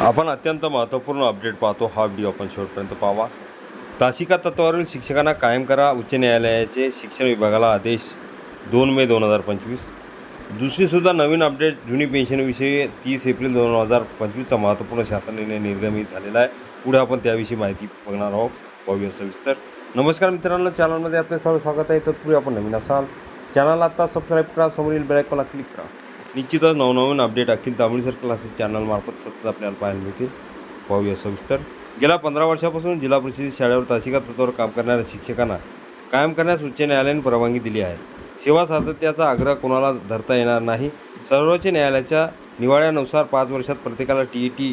आपण अत्यंत महत्त्वपूर्ण अपडेट पाहतो. हा व्हिडिओ आपण शेवटपर्यंत पाहावा. तासिका तत्वावरील शिक्षकांना कायम करा. उच्च न्यायालयाचे शिक्षण विभागाला आदेश दोन मे दोन हजार पंचवीस. दुसरीसुद्धा नवीन अपडेट जुनी पेन्शनविषयी तीस एप्रिल दोन हजार पंचवीसचा महत्त्वपूर्ण शासन निर्णय निर्गमित झालेला आहे. पुढे आपण त्याविषयी माहिती बघणार आहोत. पाहूया सविस्तर. नमस्कार मित्रांनो चॅनलमध्ये आपले सर्व स्वागत आहे. तत्पूर्वी आपण नवीन असाल. चॅनलला आत्ता सबस्क्राईब करा. समोरील बेलायकॉनला क्लिक करा. निश्चितच नवनवीन अपडेट अखिल तामिळसर क्लासेस चॅनलमार्फत सतत आपल्याला पाहायला मिळतील. पाहूया सविस्तर. गेल्या पंधरा वर्षापासून जिल्हा परिषद शाळेवर तासिका तत्वावर काम करणाऱ्या शिक्षकांना कायम करण्यास उच्च न्यायालयाने परवानगी दिली आहे. सेवा सातत्याचा आग्रह कोणाला धरता येणार नाही. सर्वोच्च न्यायालयाच्या निवाड्यानुसार पाच वर्षात प्रत्येकाला T E T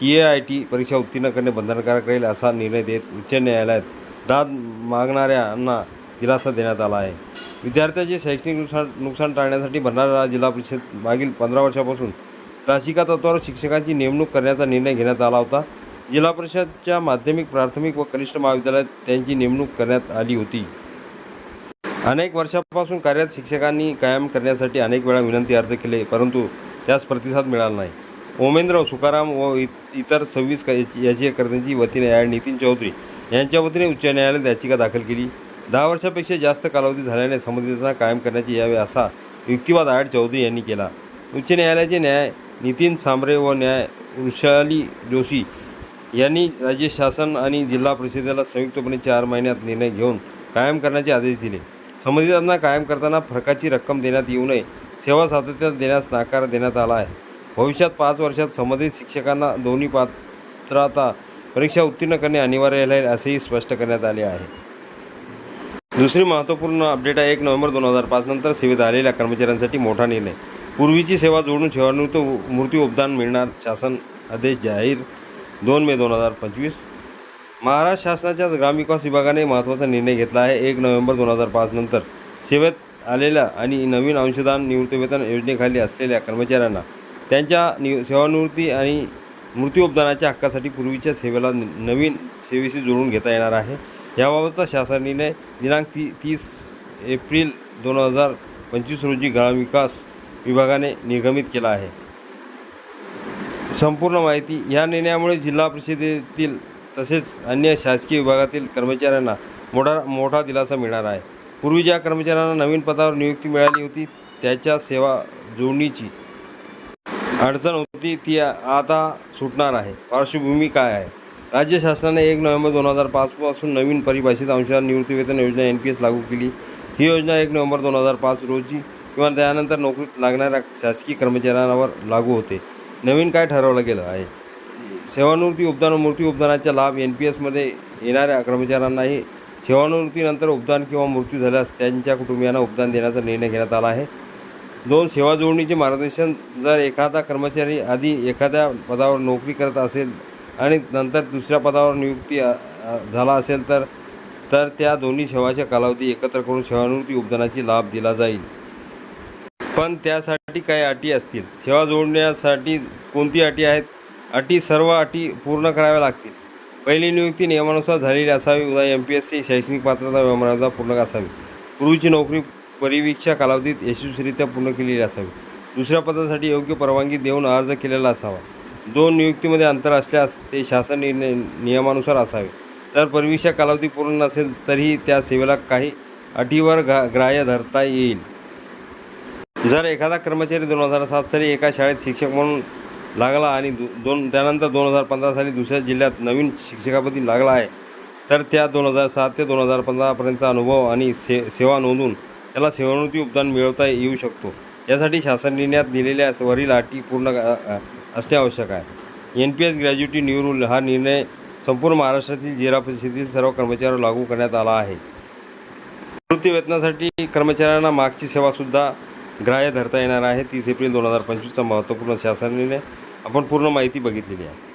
T A I T परीक्षा उत्तीर्ण करणे बंधनकारक राहील असा निर्णय देत उच्च न्यायालयात दाद मागणाऱ्यांना दिलासा देण्यात आला आहे. विद्यार्थ्याचे शैक्षणिक नुकसान नुकसान टाळण्यासाठी भंडारा जिल्हा परिषद मागील पंधरा वर्षापासून तासिका तत्वावर शिक्षकांची नेमणूक करण्याचा निर्णय घेण्यात आला होता. जिल्हा परिषदच्या माध्यमिक प्राथमिक व कनिष्ठ महाविद्यालयात त्यांची नेमणूक करण्यात आली होती. अनेक वर्षापासून कार्यात शिक्षकांनी कायम करण्यासाठी अनेक वेळा विनंती अर्ज केले परंतु त्यास प्रतिसाद मिळाला नाही. ओमेंद्र सुकाराम व इतर सव्वीस याचिकाकर्त्यांची वतीने न्याय नितीन चौधरी यांच्या वतीने उच्च न्यायालयात याचिका दाखल केली. दहा वर्षापेक्षा जास्त कालावधी झाल्याने संबंधितांना कायम करण्याची यावे असा युक्तिवाद आड चौधरी यांनी केला. उच्च न्यायालयाचे न्याय नितीन सांबरे व न्याय वृषाली जोशी यांनी राज्य शासन आणि जिल्हा परिषदेला संयुक्तपणे चार महिन्यात निर्णय घेऊन कायम करण्याचे आदेश दिले. संबंधितांना कायम करताना फरकाची रक्कम देण्यात येऊ नये सेवा सातत्यात देण्यास नाकार देण्यात आला आहे. भविष्यात पाच वर्षात संबंधित शिक्षकांना दोन्ही पात्रता परीक्षा उत्तीर्ण करणे अनिवार्य राहील असेही स्पष्ट करण्यात आले आहे. दुसरी महत्त्वपूर्ण अपडेट आहे एक नोव्हेंबर दोन हजार पाचनंतर सेवेत आलेल्या कर्मचाऱ्यांसाठी मोठा निर्णय. पूर्वीची सेवा जोडून सेवानिवृत्त मृत्यू उपदान मिळणार शासन आदेश जाहीर. दोन मे दोन हजार पंचवीस. महाराष्ट्र शासनाच्या ग्रामविकास विभागाने महत्त्वाचा निर्णय घेतला आहे एक नोव्हेंबर दोन हजार पाचनंतर सेवेत आलेल्या आणि नवीन अंशदान निवृत्तीवेतन योजनेखाली असलेल्या कर्मचाऱ्यांना त्यांच्या नि सेवानिवृत्ती आणि मृत्यू उपदानाच्या हक्कासाठी पूर्वीच्या सेवेला नवीन सेवेशी जोडून घेता येणार आहे. याबाबतचा शासन निर्णय दिनांक ती तीस एप्रिल दोन हजार पंचवीस रोजी ग्रामविकास विभागाने निर्गमित केला आहे. संपूर्ण माहिती या निर्णयामुळे जिल्हा परिषदेतील तसेच अन्य शासकीय विभागातील कर्मचाऱ्यांना मोठा मोठा दिलासा मिळणार आहे. पूर्वी ज्या कर्मचाऱ्यांना नवीन पदावर नियुक्ती मिळाली होती त्याच्या सेवा जोडणीची अडचण होती ती आता सुटणार आहे. पार्श्वभूमी काय आहे? राज्य शासनाने एक नोव्हेंबर दोन हजार पाचपासून नवीन परिभाषित अंशदान निवृत्तीवेतन योजना एन पी एस लागू केली. ही योजना एक नोव्हेंबर दोन हजार पाच रोजी किंवा त्यानंतर नोकरीत लागणाऱ्या शासकीय कर्मचाऱ्यांवर लागू होते. नवीन काय ठरवलं गेलं आहे? सेवानिवृत्ती उपदान व मृत्यू उपदानाचा लाभ एन पी एसमध्ये येणाऱ्या कर्मचाऱ्यांनाही सेवानिवृत्तीनंतर उपदान किंवा मृत्यू झाल्यास त्यांच्या कुटुंबियांना उपदान देण्याचा निर्णय घेण्यात आला आहे. दोन सेवा जोडणीचे मार्गदर्शन जर एखादा कर्मचारी आधी एखाद्या पदावर नोकरी करत असेल आणि नंतर दुसऱ्या पदावर नियुक्ती झाला असेल तर तर त्या दोन्ही सेवाच्या कालावधी एकत्र करून सेवानिवृत्ती योगदानाची लाभ दिला जाईल. पण त्यासाठी काही अटी असतील. सेवा जोडण्यासाठी कोणती अटी आहेत? अटी सर्व अटी पूर्ण कराव्या लागतील. पहिली नियुक्ती नियमानुसार झालेली असावी. उदा एम पी एस सी शैक्षणिक पात्रता व पूर्ण असावी. पूर्वीची नोकरी परिवीक्षा कालावधीत यशस्वीरित्या पूर्ण केलेली असावी. दुसऱ्या पदासाठी योग्य परवानगी देऊन अर्ज केलेला असावा. दोन नियुक्तीमध्ये अंतर असल्यास ते शासन निर्णय नियमानुसार असावे. तर परिवीक्षा कालावधी पूर्ण नसेल तरीही त्या सेवेला काही अटीवर घा ग्राह्य धरता येईल. जर एखादा कर्मचारी दोन हजार सात साली एका शाळेत शिक्षक म्हणून लागला आणि दो दोन त्यानंतर दोन हजार पंधरा साली दुसऱ्या जिल्ह्यात नवीन शिक्षकापदी लागला आहे तर त्या दोन हजार सात ते दोन हजार पंधरापर्यंतचा अनुभव आणि से सेवा नोंदून त्याला सेवानिवृत्ती उपदान मिळवता येऊ शकतो. यासाठी शासन निर्णयात दिलेल्या वरील अटी पूर्ण असणे आवश्यक आहे. N P S gratuity new rule हा निर्णय संपूर्ण महाराष्ट्रातील जिल्हा परिषदेतील सर्व कर्मचाऱ्यावर लागू करण्यात आला आहे. निवृत्तीवेतनासाठी कर्मचाऱ्यांना मागची सेवासुद्धा ग्राह्य धरता येणार आहे. तीस एप्रिल दोन हजार पंचवीसचा महत्त्वपूर्ण शासन निर्णय. आपण पूर्ण माहिती बघितलेली आहे.